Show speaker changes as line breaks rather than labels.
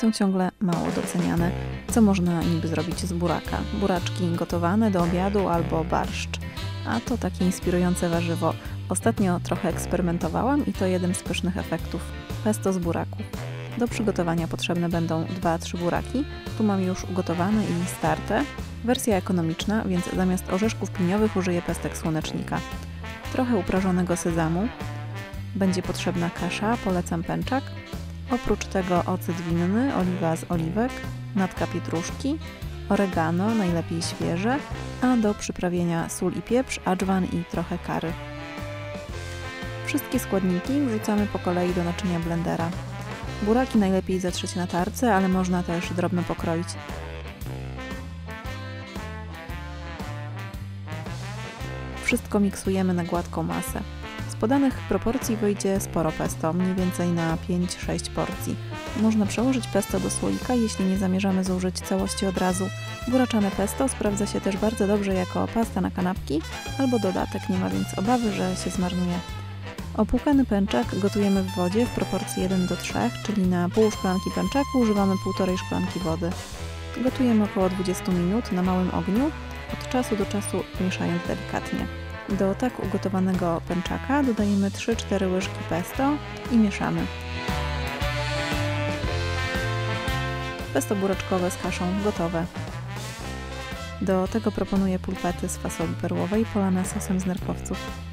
są ciągle mało doceniane. Co można niby zrobić z buraka? Buraczki gotowane do obiadu albo barszcz. A to takie inspirujące warzywo. Ostatnio trochę eksperymentowałam i to jeden z pysznych efektów. Pesto z buraków. Do przygotowania potrzebne będą 2-3 buraki. Tu mam już ugotowane i starte. Wersja ekonomiczna, więc zamiast orzeszków piniowych użyję pestek słonecznika. Trochę uprażonego sezamu. Będzie potrzebna kasza, polecam pęczak. Oprócz tego ocet winny, oliwa z oliwek, natka pietruszki, oregano, najlepiej świeże, a do przyprawienia sól i pieprz, adżwan i trochę kary. Wszystkie składniki wrzucamy po kolei do naczynia blendera. Buraki najlepiej zatrzeć na tarce, ale można też drobno pokroić. Wszystko miksujemy na gładką masę. Podanych proporcji wyjdzie sporo pesto, mniej więcej na 5-6 porcji. Można przełożyć pesto do słoika, jeśli nie zamierzamy zużyć całości od razu. Buraczane pesto sprawdza się też bardzo dobrze jako pasta na kanapki albo dodatek, nie ma więc obawy, że się zmarnuje. Opłukany pęczak gotujemy w wodzie w proporcji 1 do 3, czyli na pół szklanki pęczaku używamy 1,5 szklanki wody. Gotujemy około 20 minut na małym ogniu, od czasu do czasu mieszając delikatnie. Do tak ugotowanego pęczaka dodajemy 3-4 łyżki pesto i mieszamy. Pesto buraczkowe z kaszą gotowe. Do tego proponuję pulpety z fasoli perłowej polane sosem z nerkowców.